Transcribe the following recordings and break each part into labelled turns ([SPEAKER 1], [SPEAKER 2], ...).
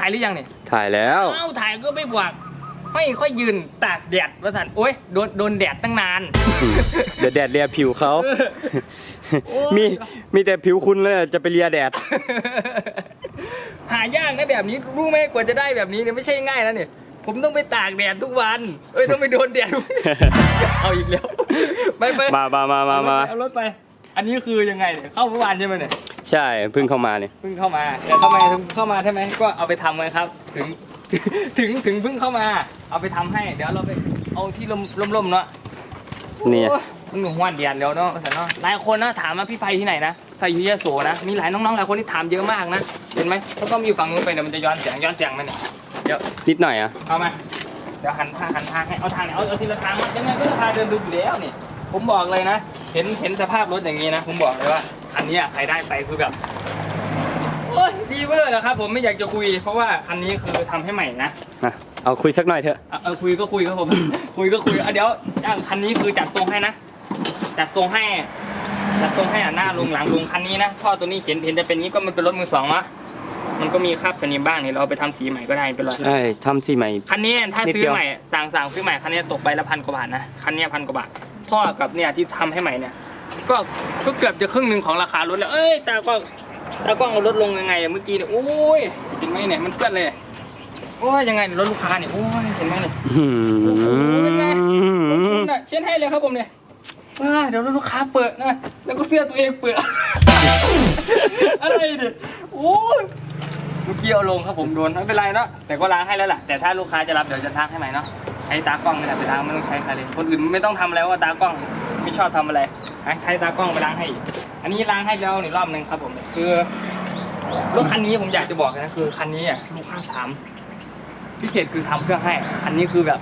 [SPEAKER 1] ถ่ายหรือยังเนี่ย
[SPEAKER 2] ถ่ายแล้ว
[SPEAKER 1] เอ้าถ่ายก็ไม่บอกไม่ค่อยยืนตากแดดว่าสันโอ๊ยโดนโดนแดดตั้งนาน
[SPEAKER 2] เดี๋ยวแดดเลียผิวเขา
[SPEAKER 1] โอ้ย
[SPEAKER 2] มีมีแต่ผิวคุณเลยจะไปเลียแดด
[SPEAKER 1] หายากนะแบบนี้รู้ไหมกว่าจะได้แบบนี้เนี่ยไม่ใช่ง่ายนะเนี่ยผมต้องไปตากแดดทุกวัน เอ้ยต้องไปโดนแดด เอาอีกแล้วไปไป
[SPEAKER 2] มามามามามา
[SPEAKER 1] เอารถไป อันนี้คือยังไงเนี่ยเข้าเมื่อวานใช่ไหมเนี่ย
[SPEAKER 2] ใช่เพิ่งเข้ามาเนี่ย
[SPEAKER 1] เพิ่งเข้ามาแต่ทำไมถึงเข้ามาใช่ไหมก็เอาไปทำไงครับ ถึงถึงถึงเพิ่งเข้ามา เอาไปทำให้ เดี๋ยวเราไปเอาที่ลมร่มๆเนาะ
[SPEAKER 2] เนี่ย
[SPEAKER 1] โอ้มันหนุ่มหวานเดียนแล้วเนาะแต่เนาะหลายคนนะถามมาพี่ไฟที่ไหนนะไฟอยุยโสนะมีหลายน้องๆหลายคนที่ถามเยอะมากนะเห็นไหมแล้วก็มีอยู่ฝั่งนู้นไปเดี๋ยวมันจะย้อนเสียงย้อนเสียงมันเนี่ยเดี๋ยว
[SPEAKER 2] นิดหน่อยอะ
[SPEAKER 1] เอามาเดี๋ยวหันทางหันทางให้เอาทางไหนเอาเอาทีละทางมายังไงก็พาเดินดูอยู่แล้วนี่ ผมบอกเลยนะ เห็นเห็นสภาพรถอย่างนี้นะ ผมบอกเลยว่า อันเนี้ยใครได้ไปคือแบบโอ้ยดีเวอร์นะครับผมไม่อยากจะคุย เพราะว่าคันนี้คือทำให้ใหม่นะ
[SPEAKER 2] นะเอาคุยสักหน่อยเถอะ
[SPEAKER 1] เอาเอาคุยก็คุยครับผม คุยก็คุยเอาเดี๋ยวอะคันนี้คือจัดทรงให้นะจัดทรงให้จัดทรงให้อะหน้าลงหลังลงคันนี้นะท่อตัวนี้เห็นเห็นจะเป็นนี้ก็มันเป็นรถมือสองวะมันก็มีคราบสนิมบ้างนี่เราเอาไปทำสีใหม่ก็ได้ไม่เป็นไร
[SPEAKER 2] ใช่ทำสีใหม่
[SPEAKER 1] คันนี้ถ้า
[SPEAKER 2] นิด
[SPEAKER 1] ซื้
[SPEAKER 2] เดี
[SPEAKER 1] อ
[SPEAKER 2] ยว
[SPEAKER 1] ใหม่สั่งสั่งซื้อใหม่คันนี้ตกใบละพันกว่าบาทนะคันนี้พันกว่าบาท ท่อกับเนี่ยที่ทำให้ใหม่เนี่ย ก็ก็เกือบจะครึ่งหนึ่งของราคารถแล้ว เอ้ยตากล้องตากล้องเอารถลงยังไงเมื่อกี้เนี่ยโอ้ยเห็นไหมเนี่ยมันเปื้อนเลยโอ้ยยังไงเนี่ยรถลูกค้าเนี่ยโอ้ยเห็นไหมเนี่ยโอ้โหเป็นไง
[SPEAKER 2] ม
[SPEAKER 1] น่ะเช็ดให้เลยครับผมเนี่ยเดี๋ยวลูกค้าเปิดนะ แล้วก็เสื้อตัวเองเปิด อะไรเนี่ยโอ้ยเมื่อกี้เอาลงครับผมโดนไม่เป็นไรเนาะแต่ก็ล้างให้แล้วล่ะแต่ถ้าลูกค้าจะรับเดี๋ยวจะทักให้ใหม่เนาะ ช้ตากล้องนี่แหละไปล้างไม่ต้องใช้ใครเลย คนอื่นไม่ต้องทำอะไรว่าตากล้องไม่ชอบทำอะไรให้ใช้ตากล้องไปล้างให้อีกอันนี้ล้างให้แล้วนี่รอบหนึ่งครับผมคือรถคันนี้ผมอยากจะบอกเลยนะคือคันนี้อะลูกค้าสามพิเศษคือทำเครื่องให้ อันนี้คือแบบ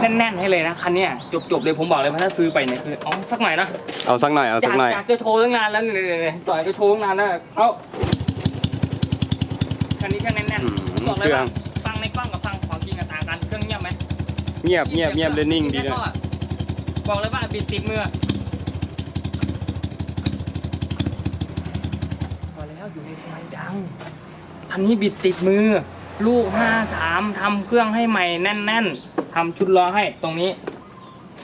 [SPEAKER 1] แน่นๆให้เลยนะคันเนี้ยจบๆเลยผมบอกเลยว่าถ้าซื้อไปเนี่ยคือเอาสักหน่อยนะ
[SPEAKER 2] เอาสักหน่อยเอา
[SPEAKER 1] อ
[SPEAKER 2] สั
[SPEAKER 1] ยากก
[SPEAKER 2] หน่อย
[SPEAKER 1] อยากจะโทรตั้งนานแล้วเนี่ยๆๆต่อยจะโทรตั้งนานแล้วเอาคันนี้เครื่องแน่น
[SPEAKER 2] อืม
[SPEAKER 1] ๆบอกเลย
[SPEAKER 2] เครื่อ
[SPEAKER 1] ว่า เครื่องเงียบไหม
[SPEAKER 2] เงียบเงียบเงียบเลยนิ่งดีเลย
[SPEAKER 1] บอกเลยว่าบิดติดมือพอแล้วอยู่ในซอยดังคันนี้บิดติดมือ ลูก53ทำเครื่องให้ใหม่แน่น ๆทำชุดล้อให้ตรงนี้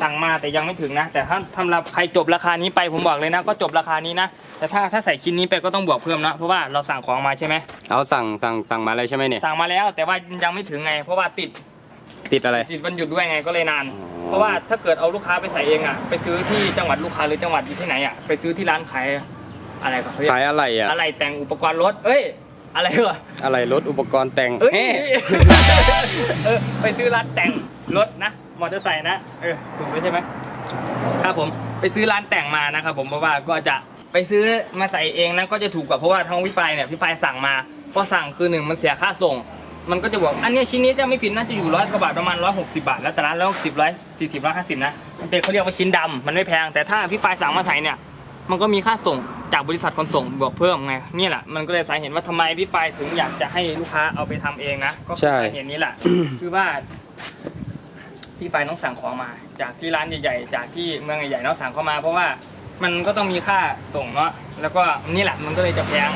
[SPEAKER 1] สั่งมาแต่ยังไม่ถึงนะ แต่ถ้าสำหรับใครจบราคานี้ไปผมบอกเลยนะ ก็จบราคานี้นะ แต่ถ้าถ้าใส่ชิ้นนี้ไปก็ต้องบวกเพิ่มนะเพราะว่าเราสั่งของมาใช่ไหม
[SPEAKER 2] เอาสั่งสั่งสั่งมาเลยใช่ไหมเนี่ย
[SPEAKER 1] สั่งมาแล้วแต่ว่ายังไม่ถึงไง เพราะว่าติด
[SPEAKER 2] ติดอะไร
[SPEAKER 1] ติดวันหยุดด้วยไงก็เลยนาน
[SPEAKER 2] อ๋อ
[SPEAKER 1] เพราะว่าถ้าเกิดเอาลูกค้าไปใส่เองอะไปซื้อที่จังหวัดลูกค้าหรือจังหวัดอยู่ที่ไหนอะไปซื้อที่ร้านขายอะไรก็เขาเรียก
[SPEAKER 2] ขายอะไรอะ
[SPEAKER 1] อะไรแต่งอุปกรณ์รถ เอ้ย อะไรวะ
[SPEAKER 2] อะไรรถอุปกรณ์แต่ง
[SPEAKER 1] เอ้ย
[SPEAKER 2] เฮ้
[SPEAKER 1] เออไปซื้อร้านแต่งรถนะมอเตอร์ไซค์นะเออถูกไหมใช่ไหมครับผมไปซื้อร้านแต่งมานะครับผมเพราะว่าก็จะไปซื้อมาใส่เองนะก็จะถูกกว่าเพราะว่าทางพี่ไฟเนี่ยพี่ไฟสั่งมาพอสั่งคือหนึ่งมันเสียค่าส่ง มันก็จะบอกอันเนี้ยชิ้นนี้จะไม่ผิดน่าจะอยู่ร้อยกว่าบาทประมาณร้อยหกสิบาท แล้วแต่ร้านร้อยหกสิบร้อยสี่สิบร้อยห้าสิบนะมันเป็นเขาเรียกว่าชิ้นดำมันไม่แพง แต่ถ้าพี่ไฟสั่งมาใส่เนี่ย มันก็มีค่าส่งจากบริษัทขนส่งบวกเพิ่มไงนี่แหละมันก็เลยสาเหตุว่าทำไมพี่ไฟถึงอยากจะให้ลูกค้าเอาไปทำเองนะก็คือ
[SPEAKER 2] ใช่
[SPEAKER 1] สาเหตุนี้แหละคือว่าพี่ไฟต้องสั่งของมา จากที่ร้านใหญ่ๆ จากที่เมืองใหญ่ๆเนาะสั่งเข้ามา เพราะว่ามันก็ต้องมีค่าส่งเนาะแล้วก็นี่แหละมันก็เลยจะแพง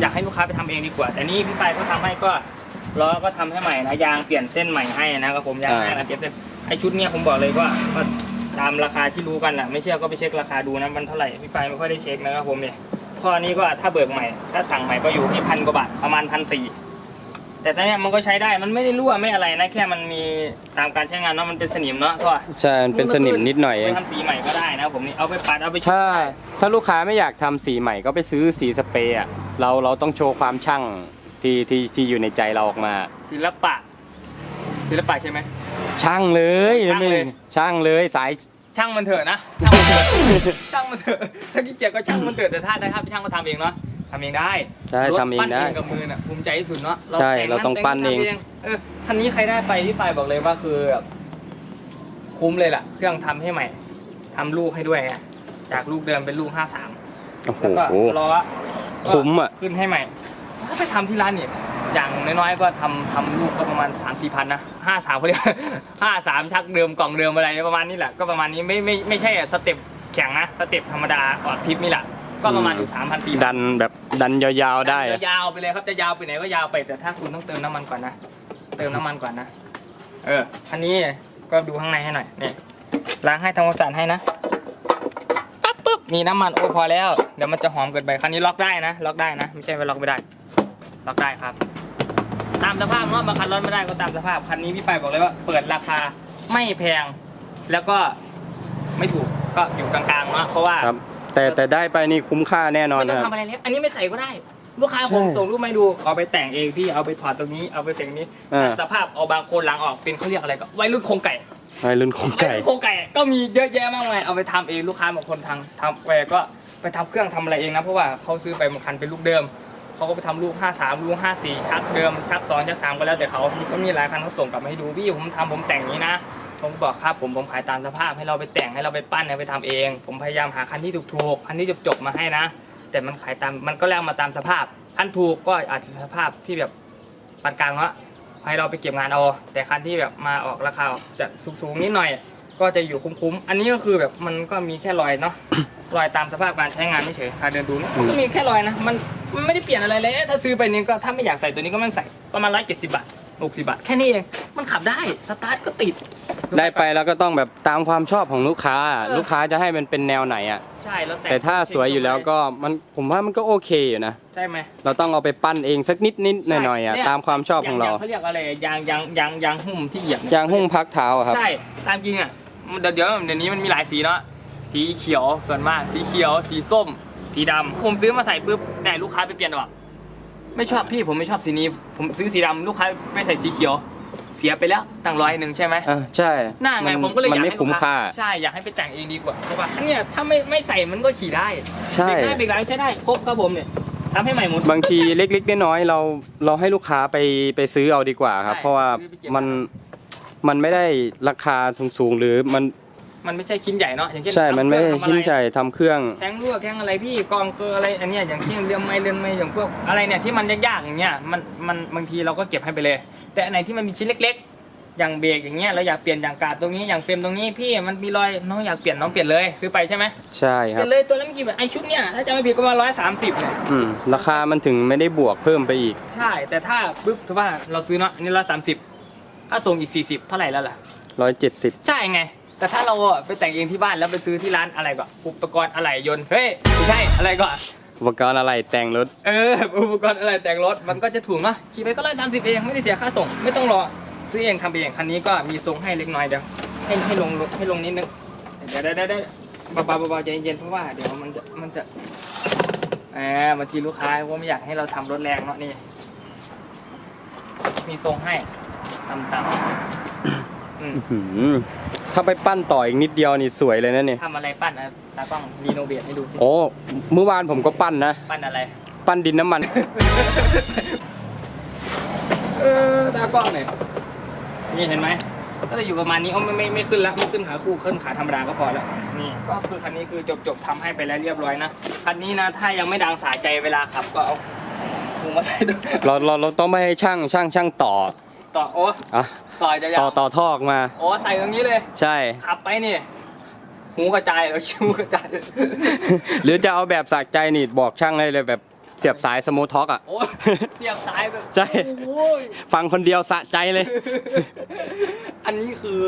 [SPEAKER 1] อยากให้ลูกค้าไปทำเองดีกว่า แต่นี่พี่ไฟก็ทำให้ก็ ล้อก็ทำให้ใหม่นะยางเปลี่ยนเส้นใหม่ให้นะครับผมยางให้นะเปลี่ยนเส้นไอชุดเนี้ยผมบอกเลยว่าก็ตามราคาที่รู้กันแหละไม่เชื่อก็ไปเช็คราคาดูนะมันเท่าไหร่พี่ไฟไม่ค่อยได้เช็คนะครับผมเนี่ยข้อนี้ก็ถ้าเบิกใหม่ ถ้าสั่งใหม่ก็อยู่ที่พันกว่าบาทประมาณพันสี่แต่ตอนเนี้ยมันก็ใช้ได้มันไม่ได้รั่วไม่อะไรนะแค่มันมีตามการใช้งานเนาะมันเป็นสนิมเนาะก็
[SPEAKER 2] ใช่มันเป็นสนิมนิดหน่อยเอ
[SPEAKER 1] ไป
[SPEAKER 2] ง
[SPEAKER 1] ทำสีใหม่ก็ได้นะผมนี่เอาไปปัดเอาไปชุบ
[SPEAKER 2] ถ้า
[SPEAKER 1] ได้
[SPEAKER 2] ถ้าลูกค้าไม่อยากทำสีใหม่ก็ไปซื้อสีสเปรย์อะเราเราต้องโชว์ความช่าง ที่ที่ที่อยู่ในใจเราออกมา
[SPEAKER 1] ศิลปะ ศิลปะใช่ไหม
[SPEAKER 2] ช่างเลย
[SPEAKER 1] ช่างเลย
[SPEAKER 2] ช่างเลยสาย
[SPEAKER 1] ช่างมันเถอะนะ ช่างมันเถอะ ช่างมันเถอะ ถ้าขี้เกียจก็ช่างมันเถอะ แต่ถ้าได้ถ้าช่างมาทำเองเนาะทำเองได้
[SPEAKER 2] ใช่
[SPEAKER 1] รถ
[SPEAKER 2] ทำเอง
[SPEAKER 1] ปั้น
[SPEAKER 2] ได้
[SPEAKER 1] เองกับมือน่ะภูมิใจที่สุดเนาะ
[SPEAKER 2] ใช่
[SPEAKER 1] แต่
[SPEAKER 2] เราต้องปั้นเอง
[SPEAKER 1] ทำเออคันนี้ใครได้ไปที่ไปบอกเลยว่าคือแบบคุ้มเลยล่ะ เครื่องทำให้ใหม่ทำลูกให้ด้วยไงจากลูกเดิมเป็นลูก 53
[SPEAKER 2] โอ้โห
[SPEAKER 1] แล้วก็ล้อ
[SPEAKER 2] คุ้มอะ
[SPEAKER 1] ขึ้นให้ใหม่ ถ้าไปทำที่ร้านเนี่ยอย่างน้อยๆก็ทำทำลูกก็ประมาณ 3 4พันนะห้าสามเขาเรียกห้าสามชักเดิมกล่องเดิมอะไรประมาณนี้แหละก็ประมาณนี้ไม่ไม่ไม่ใช่สเต็ปแข่งนะสเต็ปธรรมดาออกทริปนี่แหละก็ประมาณอยู่สามพันสี่
[SPEAKER 2] ดันแบบดันยาวๆได้อะ
[SPEAKER 1] ยาวๆไปเลยครับจะยาวไปไหนก็ยาวไปแต่ถ้าคุณต้องเติมน้ำมันก่อนนะ เติมน้ำมันก่อนนะ เออคันนี้ก็ดูข้างในให้หน่อยนี่ล้างให้ทำความสะอาดให้นะปั๊บปุ๊บมีน้ำมันโอ้พอแล้ว เดี๋ยวมันจะหอมเกินไปคันนี้ล็อกได้นะ ล็อกได้นะ ไม่ใช่ว่าล็อกไม่ได้ ล็อกได้ครับ ตามสภาพเนาะบางคันล็อกไม่ได้ก็ตามสภาพคันนี้พี่ไฟบอกเลยว่า เปิดราคาไม่แพง แล้วก็ไม่ถูกก็อยู่กลางๆเนาะเพราะว่า
[SPEAKER 2] ครับ แต่แต่ได้ไปนี่คุ้มค่าแน่นอน
[SPEAKER 1] ไม่ต้อ
[SPEAKER 2] นะ
[SPEAKER 1] ง
[SPEAKER 2] ครับ
[SPEAKER 1] ทำอะไรเลยอันนี้ไม่ใส่ก็ได้ลูกค้าผม
[SPEAKER 2] ใช่
[SPEAKER 1] ส่งรูปมาให้ดูเอาไปแต่งเองพี่เอาไปถอดตรงนี้เอาไปเสียงนี้
[SPEAKER 2] อ่า
[SPEAKER 1] สภาพเอาบางคนหลังออกเป็นเขาเรียกอะไรก็วัยรุ่นโครงไก่
[SPEAKER 2] วัยรุ่นของ
[SPEAKER 1] วัย
[SPEAKER 2] ไก่
[SPEAKER 1] รุ่นโครงไก่ก็มีเยอะแยะมากมายเอาไปทำเองลูกค้าบางคนทางทำแหวก็ไปทำเครื่องทำอะไรเองนะเพราะว่าเขาซื้อไปบางคันเป็นลูกเดิม เขาก็ไปทำลูก 53 ลูก 54 ชักเดิม ชัก 2 ชัก 3 ก็แล้วแต่เขาก็มีหลายคันเขาส่งกลับมาให้ดูพี่ผมทำผมแต่งอย่างนี้นะ ผมก็บอกครับผมผมขายตามสภาพให้เราไปแต่งให้เราไปปั้นให้ไปทำเอง ผมพยายามหาคันที่ถูกๆคันที่จบๆมาให้นะ แต่มันขายตามมันก็แล้วมาตามสภาพคันถูกก็อาจจะสภาพที่แบบปานกลางเนาะให้เราไปเก็บงานเอาแต่คันที่แบบมาออกราคาจะสูงๆนิดหน่อย ก็จะอยู่คุ้มๆอันนี้ก็คือแบบมันก็มีแค่รอยเนาะรอยตามสภาพการใช้งานไม่เฉยพาเดินดูเนี่ยมันก็มีแค่รอยนะมัน มันไม่ได้เปลี่ยนอะไรเลย ถ้าซื้อไปนี้ก็ถ้าไม่อยากใส่ตัวนี้ก็ไม่ต้องใส่ประมาณร้อยเจ็ดสิบบาทหกสิบาท แค่นี้เอง มันขับได้ สตาร์ทก็ติด
[SPEAKER 2] ได้ไปแล้วก็ต้องแบบตามความชอบของลูกค้า
[SPEAKER 1] เออ
[SPEAKER 2] ลูกค้าจะให้มันเป็นแนวไหนอะ
[SPEAKER 1] ใช่แล้ว
[SPEAKER 2] แต่ถ้าสวยอยู่แล้วก็มันผมว่ามันก็โอเคอยู่นะ
[SPEAKER 1] ใช่ไหม
[SPEAKER 2] เราต้องเอาไปปั้นเองสักนิดนิดหน่อยหน่อยๆอะ
[SPEAKER 1] ใช่
[SPEAKER 2] ตามความชอบของเรา
[SPEAKER 1] ยงเขาเรียกอะไรยางยางยางยางหุ้มที่เหยียบเนี่ย
[SPEAKER 2] ยางหุ้มพักเท้าอะครับ
[SPEAKER 1] ใช่ ตามจริงอะมันเดี๋ยวเดี๋ยวเดี๋ยวนี้มันมีหลายสีเนาะ สีเขียวส่วนมาก สีเขียว สีส้ม สีดำผมซื้อมาใส่ปุ๊บได้ลูกค้าไปเปลี่ยนออกไม่ชอบพี่ผมไม่ชอบสีนี้ ผมซื้อสีดำลูกค้าไปใส่สีเขียว เสียไปแล้วตั้งร้อยหนึ่งใช่ไหม
[SPEAKER 2] อะใช่
[SPEAKER 1] หน้าไง
[SPEAKER 2] น
[SPEAKER 1] ผมก็เลยอ
[SPEAKER 2] มัน
[SPEAKER 1] ยาก
[SPEAKER 2] ไม่
[SPEAKER 1] ให้
[SPEAKER 2] คุ้ม
[SPEAKER 1] ลูก
[SPEAKER 2] ค่า
[SPEAKER 1] ใช่อยากให้ไปแต่งเองดีกว่าเพราะว่าเนี่ยถ้าไม่ไม่ใส่มันก็ขี่ได้
[SPEAKER 2] ใช่
[SPEAKER 1] เบรกได้เบรกหลังใช้ได้ครบครับผมเนี่ยทำให้ใหม่หมด
[SPEAKER 2] บางทีเล็กๆน้อยๆเราเราให้ลูกค้าไปไปซื้อเอาดีกว่าครับ
[SPEAKER 1] ใช่
[SPEAKER 2] เพราะว่า
[SPEAKER 1] ซื้อไปเก็บ
[SPEAKER 2] มันมันไม่ได้ราคาสูงๆหรือมัน
[SPEAKER 1] มันไม่ใช่ชิ้นใหญ่เนาะอย่างเช่น
[SPEAKER 2] ใช่ มันไม่ได้
[SPEAKER 1] ทำเครื่อง
[SPEAKER 2] ชิ้น
[SPEAKER 1] ทำอะไร
[SPEAKER 2] ใหญ่ทำเครื่อง
[SPEAKER 1] แทงรั่วแทงอะไรพี่กองเกลืออะไรอันเนี้ยอย่างเช่นเรือไม้เรือนไม้อย่างพวกอะไรเนี่ยที่มันยากๆอย่างเงี้ยมันมันบางทีเราก็เก็บให้ไปเลย แต่อันไหนที่มันมีชิ้นเล็ก ๆ อย่างเบรกอย่างเงี้ยเราอยากเปลี่ยนอย่างกาดตรงนี้อย่างเฟรมตรงนี้พี่มันมีรอยน้องอยากเปลี่ยนน้องเปลี่ยนเลยซื้อไปใช่ไหม
[SPEAKER 2] ใช่ค
[SPEAKER 1] เป
[SPEAKER 2] รั
[SPEAKER 1] ลี่
[SPEAKER 2] บ
[SPEAKER 1] ยนเลยตัวนั้นมันกี่บาทไอชุดเนี่ยถ้าจะไม่ผิดก็ประมาร้อยสามสิบเนี่ย
[SPEAKER 2] อืม ราคามันถึงไม่ได้บวกเพิ่มไปอีก
[SPEAKER 1] ใช่ แต่ถ้าปุ๊บถือว่าเราซื้อเนาะอันนี้ร้อยสามสิบถ้าส่งอีกสี่สิบเท่าไหร่แล้วล่ะ
[SPEAKER 2] 170
[SPEAKER 1] ใช่ไง แต่ถ้าเราอะไปแต่งเองที่บ้านแล้วไปซื้อที่ร้านอะไรก็อุปกรณ์อะไหล่ยนต์เฮ้ยไม่ใช่อะไรก็
[SPEAKER 2] อุปกรณ์อะไรแต่งรถ
[SPEAKER 1] เอออุปกรณ์อะไรแต่งรถมันก็จะถูกเนาะขี่ไปก็ร้อยสามสิบเองไม่ได้เสียค่าส่ง ไม่ต้องรอซื้อเองทำเองคันนี้ก็มีทรงให้เล็กน้อยเดี๋ยวให้ให้ลงให้ลงนิดนึงเดี๋ยวได้ได้ได้เบาๆเบาๆใจเย็นๆเพราะว่าเดี๋ยวมันจะมันจะแหมบางทีลูกค้าว่าไม่อยากให้เราทำรถแรงเนาะนี่มีทรงให้ทำตาม อืม
[SPEAKER 2] อื้อหือถ้าไปปั้นต่ออีกนิดเดียวนี่สวยเลยนะเนี่ย
[SPEAKER 1] ทำอะไรปั้นนะตากล้องรีโนเวทให้ดูสิ
[SPEAKER 2] โอ้เมื่อวานผมก็ปั้นนะ
[SPEAKER 1] ปั้นอะไร
[SPEAKER 2] ปั้นดินน้ำมัน
[SPEAKER 1] เออตากล้องเนี่ยนี่เห็นไหมก็จะอยู่ประมาณนี้เอาไม่ไม่ไม่ขึ้นละไม่ขึ้นขาคู่ขึ้นขาธรรมดาก็พอแล้วนี่ก็คือคันนี้คือจบจบทำให้ไปแล้วเรียบร้อยนะคันนี้นะถ้ายังไม่ดังสายใจเวลาขับก็เอาหูมาใส่ด้วย
[SPEAKER 2] เราเราเราต้องไม่ให้ช่างช่างช่างต่อ
[SPEAKER 1] ต่อโอ้
[SPEAKER 2] อะ
[SPEAKER 1] ต่อจะยา
[SPEAKER 2] ต่อ
[SPEAKER 1] ว
[SPEAKER 2] ต่อท่อออกมา
[SPEAKER 1] โอ้ใส่ตรงนี้เลย
[SPEAKER 2] ใช่
[SPEAKER 1] ขับไปนี่ หูกระจายแล้วคิ้วกระจาย
[SPEAKER 2] หรือจะเอาแบบสะใจนี่บอกช่างได้เลยแบบเสียบสายสมูทท็อกอะ
[SPEAKER 1] โอ้เสียบสายแบบ
[SPEAKER 2] ใช่
[SPEAKER 1] โอ้ย
[SPEAKER 2] ฟังคนเดียวสะใจเลย
[SPEAKER 1] อันนี้คือ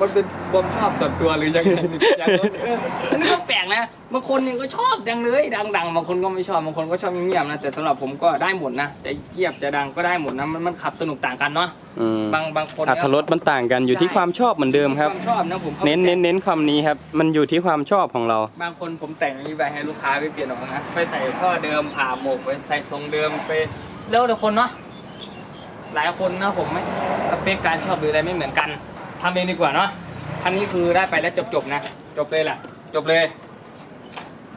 [SPEAKER 1] มันเป็นความชอบส่วนตัวหรือยังไงอย่างนั้นเอออันนี้ก็แปลกนะบางคนเนี่ยก็ชอบดังเลย ดังๆบางคนก็ไม่ชอบบางคนก็ชอบเงียบๆนะแต่สำหรับผมก็ได้หมดนะจะเงียบจะดังก็ได้หมดนะมันมันขับสนุกต่างกันเนาะ
[SPEAKER 2] อืม
[SPEAKER 1] บางบางคน
[SPEAKER 2] อัตรสมันต่างกันอยู่ที่ความชอบเหมือนเดิมครับ
[SPEAKER 1] ความชอบนะผมอา
[SPEAKER 2] เน้นเน้นเน้นคำนี้ครับ มันอยู่ที่ความชอบของเรา
[SPEAKER 1] บางคนผมแต่งนี้ไปให้ลูกค้าไปเปลี่ยนออกนะไปใส่ท่อเดิมผ่าหมกไปใส่ทรงเดิมไปแล้วแต่คนเนาะหลายคนนะผมไม่สเปคการชอบหรืออะไรไม่เหมือนกันทำเองดีกว่าเนาะคันนี้คือได้ไปแล้วจบๆนะจบเลยแหละจบเลย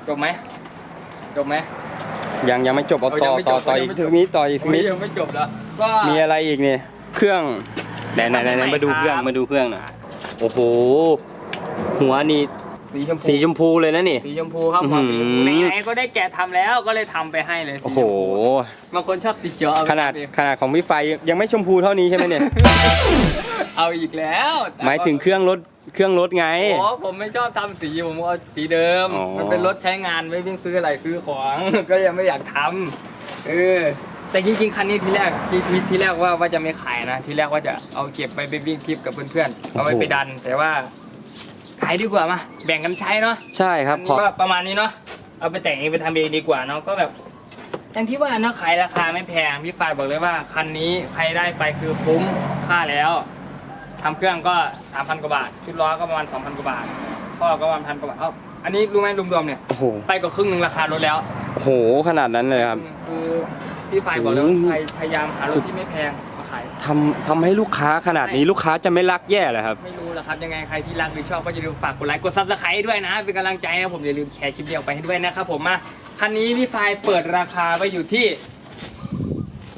[SPEAKER 1] จบไหมจบไหม
[SPEAKER 2] ยังยังไม่จบเอา
[SPEAKER 1] เอา
[SPEAKER 2] ต่อ
[SPEAKER 1] ยังไม่จ
[SPEAKER 2] ต่อบต่อ
[SPEAKER 1] ยั
[SPEAKER 2] อี
[SPEAKER 1] ง
[SPEAKER 2] ก
[SPEAKER 1] ไม่จ
[SPEAKER 2] สั
[SPEAKER 1] บ
[SPEAKER 2] กนิดต่ออีกสักนิด
[SPEAKER 1] ยังไม่จบแล้วก็
[SPEAKER 2] มีอะไรอีกเนี่ยเครื่องไหนไหนไหนไหน
[SPEAKER 1] ทำไม
[SPEAKER 2] มาดูเครื่อง
[SPEAKER 1] ครับ
[SPEAKER 2] มาดูเครื่องหน่อยโอ้โหหัวนี่
[SPEAKER 1] สีชมพู
[SPEAKER 2] สีชมพูเลยนะนี่
[SPEAKER 1] สีชมพูครับพอสีชมพู
[SPEAKER 2] อื้อหือ
[SPEAKER 1] ไหนๆก็ได้แกะทำแล้วก็เลยทำไปให้เลยสี
[SPEAKER 2] โอ้
[SPEAKER 1] ช
[SPEAKER 2] โห
[SPEAKER 1] มพูบางคนชอบสีเขียวเอาไป
[SPEAKER 2] ขนาด
[SPEAKER 1] ทำเอง
[SPEAKER 2] ขนาดของพี่ไฟยังไม่ชมพูเท่านี้ใช่ไหมเนี่ย
[SPEAKER 1] เอาอีกแล้ว
[SPEAKER 2] หมายถึงเครื่องรถ เครื่องรถไง
[SPEAKER 1] อ๋อผมไม่ชอบทำสีผมเอาสีเดิม
[SPEAKER 2] อ๋อ
[SPEAKER 1] มันเป็นรถใช้งานไม่วิ่งซื้ออะไรซื้อของ ก็ยังไม่อยากทำเออแต่จริงๆคันนี้ทีแรกทีทีทีแรกว่าว่าจะไม่ขายนะทีแรกว่าจะเอาเก็บไปไปวิ่งทริปกับเพื่อนๆเอาไปไปดัน แต่ว่า ขายดีกว่ามาแบ่งกันใช้เนาะ
[SPEAKER 2] ใช่ครับ
[SPEAKER 1] อัน
[SPEAKER 2] ขอ
[SPEAKER 1] นี้ก็ประมาณนี้เนาะ เอาไปแต่งเองไปทำเองดีกว่าเนาะ ก็แบบอย่างที่ว่าเนาะขายราคาไม่แพง พี่ฝ่ายบอกเลยว่า คันนี้ใครได้ไปคือคุ้มค่าแล้ว ทำเครื่องก็ 3,000 กว่าบาท ชุดล้อก็ประมาณ 2,000 กว่าบาทท่อก็ประมาณพันกว่าบาทเอ้าอันนี้รู้ไหมรวมๆเนี่ย
[SPEAKER 2] โอ้โห
[SPEAKER 1] ไปกว่าครึ่งหนึ่งราคารถแล้ว
[SPEAKER 2] โอ้โหขนาดนั้นเลยครับ
[SPEAKER 1] คือพี่ฝ่ายบอกเลยว่า
[SPEAKER 2] โอ้โห
[SPEAKER 1] พยพยายามหารถที่ไม่แพงมาขาย
[SPEAKER 2] ทำทำให้ลูกค้าขนาดนี้ลูกค้าจะไม่รักแย่เลยครับ
[SPEAKER 1] ไม่รู้ละครับยังไงใครที่รักหรือชอบก็อย่าลืมฝากกดไลค์กดซับสไครต์ด้วยนะ เป็นกำลังใจนะผมอย่าลืมแชร์คลิปนี้ออกไปให้ด้วยนะครับผมมาคันนี้พี่ไฟล์เปิดราคาไว้อยู่ที่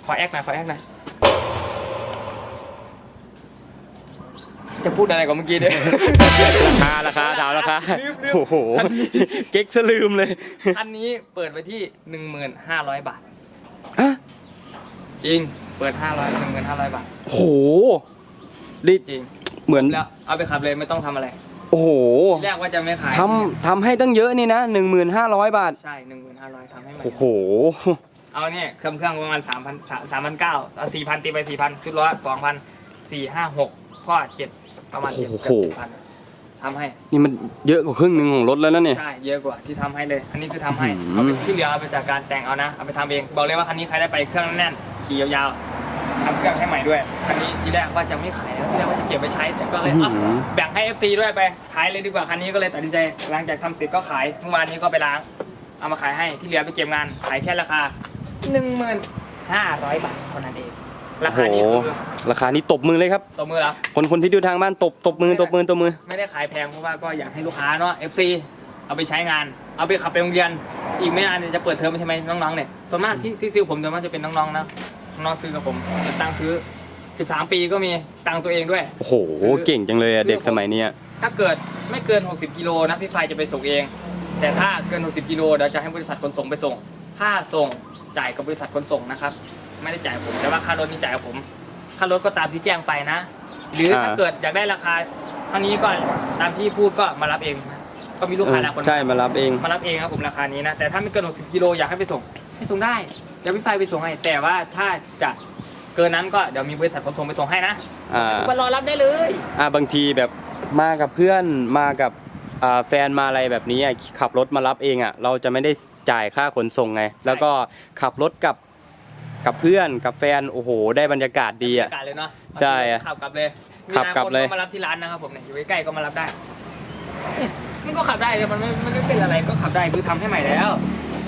[SPEAKER 1] ขอแอคหน่อยขอแอคหน่อย จะพูดอะไรกับเมื่อกี้เนี่ย
[SPEAKER 2] ราคาราคาถามราคา
[SPEAKER 1] ลืมลืม
[SPEAKER 2] โอ้โห
[SPEAKER 1] คันนี้
[SPEAKER 2] เก๊กซะลืมเลย
[SPEAKER 1] คันนี้เปิดไว้ที่ 1,500 บาท
[SPEAKER 2] อะ
[SPEAKER 1] จริง เปิด 500 1,500 บาท
[SPEAKER 2] โอ้โหดิ
[SPEAKER 1] จริง
[SPEAKER 2] เหมือน
[SPEAKER 1] แล้วเอาไปขับเลยไม่ต้องทำอะไร
[SPEAKER 2] โอ้โห
[SPEAKER 1] ทีแรกว่าจะไม่ขาย
[SPEAKER 2] ทำทำให้ตั้งเยอะนี่นะ1,500 บาท
[SPEAKER 1] ใช่ 1,500ทำให้ใหม่
[SPEAKER 2] โอ้โห
[SPEAKER 1] เอาเนี่ยเครื่องเครื่องประมาณสามพันสามพันเก้าเอาสี่พันตีไปสี่พันชุดร้อยสองพันสี่ห้าหกข้อเจ็ด ประมาณเจ็ด
[SPEAKER 2] โอ้
[SPEAKER 1] เกื
[SPEAKER 2] โห
[SPEAKER 1] อบเจ็ดพันทำให้
[SPEAKER 2] นี่มันเยอะกว่าครึ่งหนึ่งของรถแล้วนะเนี่ย
[SPEAKER 1] ใช่เยอะกว่าที่ทำให้เลย อันนี้คือทำให้
[SPEAKER 2] อืม
[SPEAKER 1] เอาไปที่เหลือเอาไปจากการแต่งเอานะเอาไปทำเองบอกเลยว่าคันนี้ใครได้ไปเครื่องแน่นๆขี่ยาวๆทำเครื่องให้ใหม่ด้วยคันนี้ทีแรกว่าจะไม่ขายนะทีแรกว่าจะเก็บไว้ใช้แต่ก็เลยอะ แบ่งให้ FC ด้วยไปขายเลยดีกว่าคันนี้ก็เลยตัดสินใจหลังจากทำเสร็จก็ขายเมื่อวานนี้ก็ไปล้าง เอามาขายให้ที่เหลือไปเก็บงานขายแค่ราคาหนึ่งหมื่นห้าร้อยบาทเท่านั้นเอง รา
[SPEAKER 2] โอ้โห
[SPEAKER 1] คานี้คือ
[SPEAKER 2] ราคานี้ตบมือเลยครับ
[SPEAKER 1] ตัวมือแล้ว
[SPEAKER 2] คนคนที่ดูทางบ้านตบตบมือตบมือตบมือ
[SPEAKER 1] ไม่ได้ขายแพงเพราะว่าก็อยากให้ลูกค้าเนาะ FC เอาไปใช้งาน เอาไปขับไปโรงเรียน อีกไม่นานเนี่ยจะเปิดเทอมใช่ไหมน้องๆเนี่ย ส่วนมากที่ที่ซื้อผมส่วนมากจะเป็นน้องๆนะน้องๆซื้อกับผมตังค์ซื้อ 13 ปีก็มีตังค์ตัวเองด้วย
[SPEAKER 2] โอ้โห เก่งจังเลยอะเด็กสมัยเนี้ย
[SPEAKER 1] ถ้าเกิดไม่เกิน 60 กิโลนะพี่ไฟจะไปส่งเอง แต่ถ้าเกิน 60 กิโลเดี๋ยวจะให้บริษัทขนส่งไปส่ง ค่าส่งจ่ายกับบริษัทขนส่งนะครับ ไม่ได้จ่ายผม แต่ว่าค่ารถนี่จ่ายกับผม ค่ารถก็ตามที่แจ้งไปนะ หรือถ้า
[SPEAKER 2] อ่า
[SPEAKER 1] เกิดอยากได้ราคาเท่านี้ก็ตามที่พูดก็มารับเองนะก็มีลูกค้าหลายคน
[SPEAKER 2] ใช่มารับเอง
[SPEAKER 1] มารับเองครับผมราคานี้นะแต่ถ้าไม่เกิน60กิโลอยากให้ไปส่งให้ส่งได้เดี๋ยวพี่ไฟไปส่งให้แต่ว่าถ้าจะเกินนั้นก็เดี๋ยวมีบริษัทขนส่งไปส่งให้นะ
[SPEAKER 2] อ่า
[SPEAKER 1] มารอรับได้เลย
[SPEAKER 2] อ่าบางทีแบบมากับเพื่อนมากับอ่าแฟนมาอะไรแบบนี้อะขับรถมารับเองอะเราจะไม่ได้จ่ายค่าขนส่งไง แล้วก็ขับรถกับ กับเพื่อนกับแฟนโอ้โห ได้บรรยากาศดีอะ
[SPEAKER 1] บรรยากาศเลยเนาะ
[SPEAKER 2] ใช่อะ
[SPEAKER 1] ขับกลับเลย
[SPEAKER 2] ขับกลับเลย
[SPEAKER 1] มีหาคนก็มารับที่ร้านนะครับผมเนี่ยอยู่ใกล้ๆก็มารับได้เนี่ยมันก็ขับได้เลยมันไม่มันไม่เป็นอะไรก็ขับได้คือทำให้ใหม่แล้ว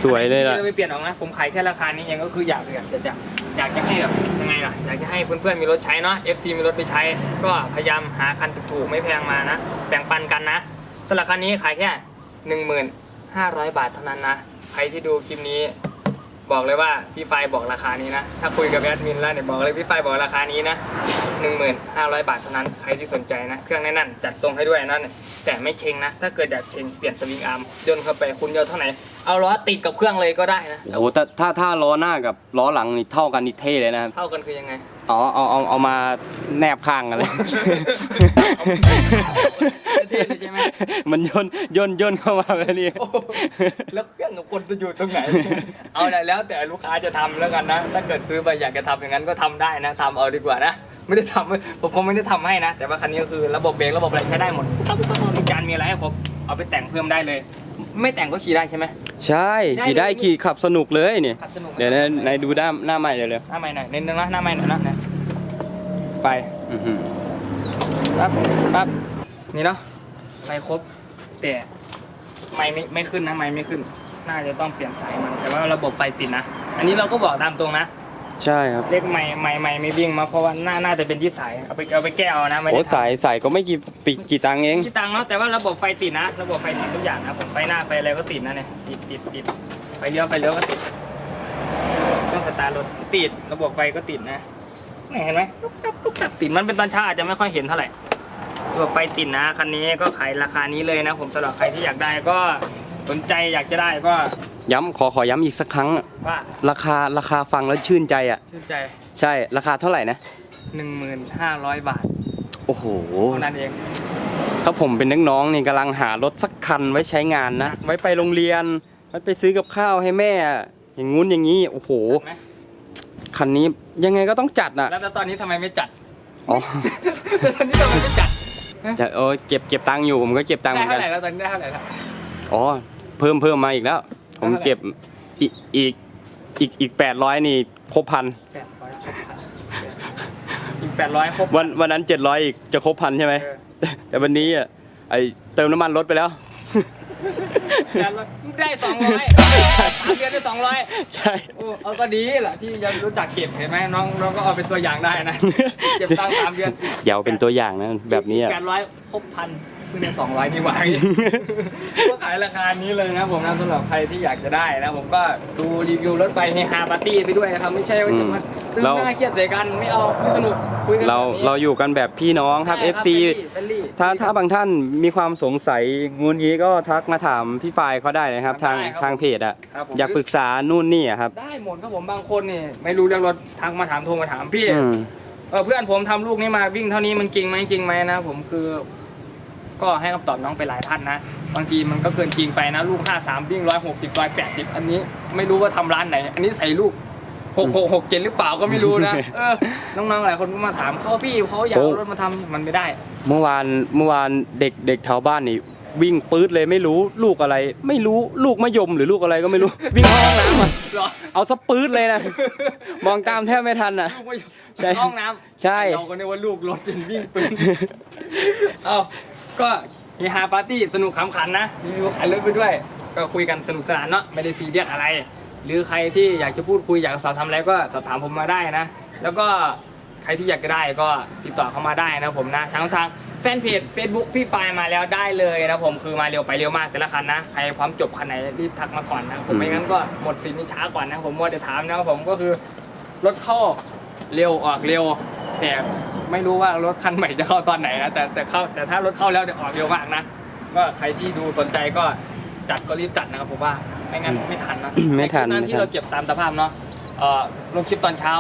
[SPEAKER 2] สวยเลยล่ะ
[SPEAKER 1] ไม่ได้ไปเปลี่ยนออกนะผมขายแค่ราคานี้เองก็คืออยากอยากจะอยากอยากจะให้แบบยังไงล่ะอยากจะให้เพื่อนๆมีรถใช้เนาะ FC มีรถไปใช้ ก็พยายามหาคันถูกๆไม่แพงมานะแบ่งปันกันนะสำหรับคันนี้ขายแค่หนึ่งหมื่นห้าร้อยบาทเท่านั้นนะใครที่ดูคลิปนี้ บอกเลยว่าพี่ไฟบอกราคานี้นะ ถ้าคุยกับแอดมินแล้วเนี่ยบอกเลยพี่ไฟบอกราคานี้นะ1,500 บาทเท่านั้น ใครที่สนใจนะ เครื่องแน่นๆจัดทรงให้ด้วยนั่นแต่ไม่เชงนะ ถ้าเกิดอยากเชงเปลี่ยนสวิงอาร์มยนต์เข้าไปคุณเยอะเท่าไหร่ เอาล้อติดกับเครื่องเลยก็ได้นะ
[SPEAKER 2] โอ้โหแต่ถ้าถ้าล้อหน้ากับล้อหลังนี่เท่ากันนี่เท่เลยนะครับ
[SPEAKER 1] เท่ากันคือยังไง
[SPEAKER 2] อ๋อเอาเอาเอามาแนบข้างกันเลย
[SPEAKER 1] เท่เลยใช่ไหม
[SPEAKER 2] มันย่นย่นย่นเข้ามาแบบนี้
[SPEAKER 1] โอ้โหแล้วเครื่องกับคนจะอยู่ตรงไหน เอาไหนแล้วแต่ลูกค้าจะทำแล้วกันนะ ถ้าเกิดซื้อไปอยากจะทำอย่างนั้นก็ทำได้นะทำเอาดีกว่านะ ไม่ได้ทำผมคงไม่ได้ทำให้นะ แต่ว่าคันนี้ก็คือระบบเบรกระบบอะไรใช้ได้หมดมีการมีอะไรให้ครบ เอาไปแต่งเพิ่มได้เลย ไม่แต่งก็ขี่ได้ใช่ไหม
[SPEAKER 2] ใช่ขี่ได้ขี่ขับสนุกเลยเนี่ย
[SPEAKER 1] ขับสนุก
[SPEAKER 2] เดี๋ยวนะในดูหน้าหน้าใหม่เดี๋ยวเร็ว
[SPEAKER 1] หน้าใหม่หน่อยนิดนึงนะหน้าใหม่หน่อยนะนะ ไป
[SPEAKER 2] อื้อหือ
[SPEAKER 1] ปั๊บปั๊บนี่เนาะไปครบ แต่ไม่ไม่ไม่ขึ้นนะไม่ไม่ขึ้น น่าจะต้องเปลี่ยนสายมัน แต่ว่าระบบไฟติดนะ อันนี้เราก็บอกตามตรงนะ
[SPEAKER 2] ใช่ครับ
[SPEAKER 1] เลขใหม่ใหม่ใหม่ไม่วิ่งมาเพราะว่าน่าน่าจะเป็นที่สายเอาไปเอาไปแก้เอานะไม่
[SPEAKER 2] โอ้
[SPEAKER 1] ได้
[SPEAKER 2] สายสายก็ไม่กี่ปีกี่ตังค์เอง
[SPEAKER 1] ที่ตังค์เนาะแต่ว่าระบบไฟติดนะ ระบบไฟติดทุกอย่างนะผมไฟหน้าไฟอะไรก็ติดนะเนี่ยติดติดติดไฟเลี้ยวไฟเลี้ยวก็ติดเครื่องสตาร์ทรถติดระบบไฟก็ติดนะนี่ เห็นไหมตุ๊บตับตุ๊บตับติดมันเป็นตอนเช้าอาจจะไม่ค่อยเห็นเท่าไหร่ระบบไฟติดนะคันนี้ก็ขายราคานี้เลยนะผมสำหรับใครที่อยากได้ก็สนใจอยากจะได้ก็
[SPEAKER 2] ย้ำขอขอย้ำอีกสักครั้ง
[SPEAKER 1] ว่า
[SPEAKER 2] ราคาราคาฟังแล้วชื่นใจอะ
[SPEAKER 1] ชื่นใจ
[SPEAKER 2] ใช่ราคาเท่าไหร่นะ
[SPEAKER 1] หนึ่งหมื่นห้าร้อยบาท
[SPEAKER 2] โอ้โห
[SPEAKER 1] เท่านั้นเอง
[SPEAKER 2] ถ้าผมเป็นนักน้องนี่กำลังหารถสักคันไว้ใช้งานนะ ไว้ไปโรงเรียน ไว้ไปซื้อกับข้าวให้แม่ อย่างงู้นอย่างนี้ โอ้โห
[SPEAKER 1] ไหม
[SPEAKER 2] คันนี้ยังไงก็ต้องจัดอะ
[SPEAKER 1] แล้วแล้วตอนนี้ทำไมไม่จัด
[SPEAKER 2] อ๋อ
[SPEAKER 1] ตอนนี้ทำไมไม่จัด
[SPEAKER 2] จะเออเก็บเก็บตังค์อยู่ผมก็เก็บตังค์เห
[SPEAKER 1] ได้
[SPEAKER 2] มือน
[SPEAKER 1] เท่า
[SPEAKER 2] กัน
[SPEAKER 1] ไหร่แล้วตอนนี้ได้เท่าไหร่แล้ว
[SPEAKER 2] อ๋อ เพิ่มเพิ่มมาอีกแล้ว ผมเก็บอีกอีกอีกอีกแปดร้อยนี่ครบพัน
[SPEAKER 1] แปดร้อยอีกแปดร้อยครบ
[SPEAKER 2] วันวันนั้นเจ็ดร้อยอีกจะครบพันใช่ไหม
[SPEAKER 1] เออ
[SPEAKER 2] แต่แต่วันนี้อะไอเติมน้ำมันลดไปแล้ว
[SPEAKER 1] ได้สองร้อยสามเดือนได้สองร้อย
[SPEAKER 2] ใช่
[SPEAKER 1] โอ้เอาก็ดีแหละที่ยังรู้จักเก็บเห็นไหมน้องน้องก็เอาเป็นตัวอย่างได้นะ เก็บตังค์สามเดือน
[SPEAKER 2] อย่าเอาเป็นตัวอย่างนะแบบนี้อะ
[SPEAKER 1] แปดร้อยครบพันเพิ่งได้สองร้อยนี่หว่าก็ขายราคานี้เลยนะผมนะสำหรับใครที่อยากจะได้นะผมก็ดูรีวิวรถไปเฮฮาปาร์ตี้ไปด้วยนะครับไม่ใช่ว่าจะมาตึง
[SPEAKER 2] เรา
[SPEAKER 1] หน้าเครียดใส่กันไม่เอาไม่สนุกคุยกัน
[SPEAKER 2] เรา
[SPEAKER 1] แบบนี้
[SPEAKER 2] เราอยู่กันแบบพี่น้องครับ
[SPEAKER 1] ใช่
[SPEAKER 2] FC
[SPEAKER 1] เฟรนลี่
[SPEAKER 2] ถ้าถ้าบางท่านมีความสงสัยงูนี้ก็ทักมาถามพี่ฝ่ายเขาได้นะครับ ทาง
[SPEAKER 1] ได้ครับ
[SPEAKER 2] ทางเพจอะ
[SPEAKER 1] ครับผม
[SPEAKER 2] อยากปรึกษานู่นนี่อะครับ
[SPEAKER 1] ได้หมดครับผมบางคนนี่ไม่รู้เรื่องรถทักมาถามโทรมาถามพี่
[SPEAKER 2] อืม
[SPEAKER 1] เออเพื่อนผมทำลูกนี้มาวิ่งเท่านี้มันจริงไหมจริงไหมนะผมคือ ก็ให้คำตอบน้องไปหลายท่านนะ บางทีมันก็เกินจริงไปนะลูก 53 วิ่ง 160 180 อันนี้ไม่รู้ว่าทำร้านไหน อันนี้ใส่ลูก6667หรือเปล่าก็ไม่รู้นะเออน้องๆหลายคนก็มาถามเขาพี่เขาอยากเอารถมาทำมันไม่ได้
[SPEAKER 2] เมื่อวานเมื่อวานเด็กเด็กแถวบ้านนี่วิ่งปื๊ดเลยไม่รู้ลูกอะไร ไม่รู้ลูกมะยมหรือลูกอะไรก็ไม่รู้ วิ่งเข้าห้องน้ำอะ
[SPEAKER 1] เหรอ
[SPEAKER 2] เอาสปื๊ดเลยนะมองตามแทบไม่ทันอะ
[SPEAKER 1] ลูกไม่
[SPEAKER 2] ใช่
[SPEAKER 1] ห้องน้ำ
[SPEAKER 2] ใช่
[SPEAKER 1] เราก็นึกว่าลูกรถเป็นวิ่งปืนเอา ก็เฮฮาปาร์ตี้สนุกขำขันนะรีวิวขายรถไปด้วย ก็คุยกันสนุกสนานเนาะไม่ได้ซีเรียสอะไร หรือใครที่อยากจะพูดคุยอยากสอบถามอะไรก็สอบถามผมมาได้นะ แล้วก็ใครที่อยากจะได้ก็ติดต่อเข้ามาได้นะผมนะทั้งทางแฟนเพจ Facebook พี่ไฟมาแล้วได้เลยนะผมคือมาเร็วไปเร็วมากแต่ละคันนะ ใครพร้อมจบคันไหนรีบทักมาก่อนนะผมไม่งั้นก็หมดสินนี่ช้ากว่านนะผมมัวแต่ถามนะผมก็คือรถเข้าเร็วออกเร็วแต่ ไม่รู้ว่ารถคันใหม่จะเข้าตอนไหนนะแต่แต่เข้าแต่ถ้ารถเข้าแล้วเดี๋ยวออกเร็วมากนะก็ใครที่ดูสนใจก็จัดก็รีบจัดนะครับผมว่าไม่งั้นไม่ทันนะ
[SPEAKER 2] ไม่ทัน
[SPEAKER 1] ใคลิปนั้น
[SPEAKER 2] ไม่ทัน
[SPEAKER 1] ที่เราเก็บตามสภาพเนาะเอ่อลงคลิปตอนเช้า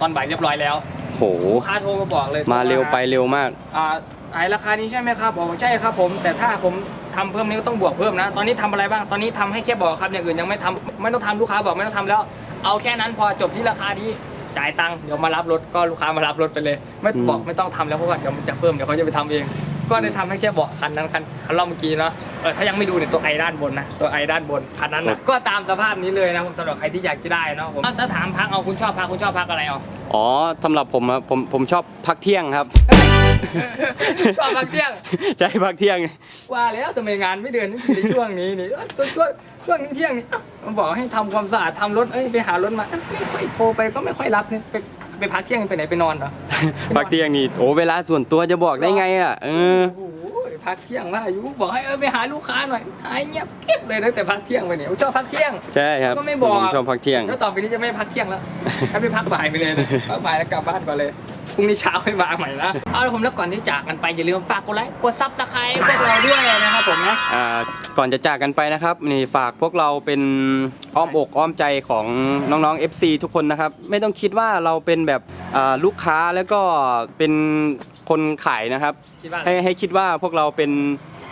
[SPEAKER 1] ตอนบ่ายเรียบร้อยแล้ว
[SPEAKER 2] โห
[SPEAKER 1] ลูกค้าโทรมาบอกเลย
[SPEAKER 2] มาเร็วไปเร็วมาก
[SPEAKER 1] อ่าขายราคานี้ใช่ไหมครับบอกว่าใช่ครับผม แต่ถ้าผมทำเพิ่มนี้ก็ต้องบวกเพิ่มนะ ตอนนี้ทำอะไรบ้างตอนนี้ทำให้แค่บอกครับอย่างอื่นยังไม่ทำไม่ต้องทำลูกค้าบอกไม่ต้องทำแล้ว เอาแค่นั้นพอจบที่ราคานี้ จ่ายตังค์เดี๋ยวมารับรถก็ลูกค้ามารับรถไปเลย ไม่
[SPEAKER 2] อืม
[SPEAKER 1] บอกไม่ต้องทำแล้วเพราะว่าเดี๋ยวมันจะเพิ่มเดี๋ยวเขาจะไปทำเอง ก็ได้ทำให้แค่เบาะคันนั้นคันคันรอบเมื่อกี้เนาะเออถ้ายังไม่ดูเนี่ยตัวไอด้านบนนะตัวไอด้านบนคันนั้นนะก็ตามสภาพนี้เลยนะผมสำหรับใครที่อยากจะได้เนาะผมถ้าถามพักเอาคุณชอบพักคุณชอบพักอะไรเอา
[SPEAKER 2] อ๋อสำหรับผมอะผมผมชอบพักเที่ยงครับ
[SPEAKER 1] ชอบพักเที่ยง
[SPEAKER 2] ใช่พักเที่ยง
[SPEAKER 1] ว่าแล้วทำไมงานไม่เดินในช่วงนี้นี่เอ้ยช่วง ช่วงช่วงนี้เที่ยงนี่เอ้ามันบอกให้ทำความสะอาดทำรถเอ้ยไปหารถมาเอ้ยไม่ค่อยโทรไปก็ไม่ค่อยรับเนี่ยไปไปพักเที่ยงไปไหนไปนอนเหรอ
[SPEAKER 2] พักเที่ยงนี่โอ้เวลาส่วนตัวจะบอกได้ไงอะเออ
[SPEAKER 1] โอ้โหพักเที่ยงว่าอายุบอกให้เออไปหาลูกค้าหน่อยหายเงียบเก็บเลยตั้งแต่พักเที่ยงไปเนี่ยชอบพักเที่ยง
[SPEAKER 2] ใช่ครับ
[SPEAKER 1] ก็ไม่บอก
[SPEAKER 2] ผมชอบพักเที่ยง
[SPEAKER 1] แล้วต่อไปนี้จะไม่พักเที่ยงแล้วให้ไปพักบ่ายไปเลยนะพักบ่ายแล้วกลับบ้านก่อนเลยพรุ่งนี้เช้าให้มาใหม่นะเอาละผมแล้วก่อนที่จากกันไปอย่าลืมฝากกดไลค์กดซับสไครต์พวกเราด้วยนะครับผมนะ
[SPEAKER 2] อ่า ก่อนจะจากกันไปนะครับ นี่ฝากพวกเราเป็นอ้อมอกอ้อมใจของน้องๆ FC ทุกคนนะครับ ไม่ต้องคิดว่าเราเป็นแบบอ่าลูกค้าแล้วก็เป็นคนขายนะครับ
[SPEAKER 1] คิดว่า
[SPEAKER 2] ให้ให้คิดว่าพวกเราเป็น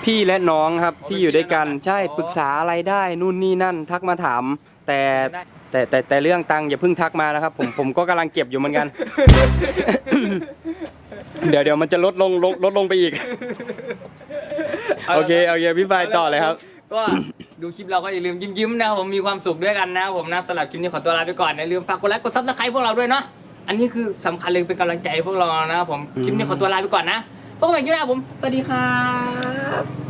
[SPEAKER 2] พี่และน้องครับ
[SPEAKER 1] อ๋อ
[SPEAKER 2] ที่อยู่ด้วยกัน
[SPEAKER 1] เป็นพี่และน้อง
[SPEAKER 2] ใช่
[SPEAKER 1] อ๋อ
[SPEAKER 2] ปรึกษาอะไรได้นู่นนี่นั่น ทักมาถาม แต่
[SPEAKER 1] ได้
[SPEAKER 2] แต่แต่แต่เรื่องตังค์อย่าเพิ่งทักมานะครับ ผมผมก็กำลังเก็บอยู่เหมือนกัน เดี๋ยวเดี๋ยวมันจะลดลงลดลดลงไปอีก โอเคโอเคพี่ฟายต่อเลยครับ
[SPEAKER 1] ก็ดูคลิปเราก็อย่าลืมยิ้มยิ้มๆนะครับผมมีความสุขด้วยกันนะครับผมนะสำหรับคลิปนี้ขอตัวลาไปก่อนอย่าลืมฝากกดไลค์กดซับสไครต์พวกเราด้วยเนาะอันนี้คือสำคัญเลยเป็นกำลังใจให้พวกเรานะครับผมคลิปนี้ขอตัวลาไปก่อนนะพบกันใหม่คลิปหน้าผมสวัสดีครับ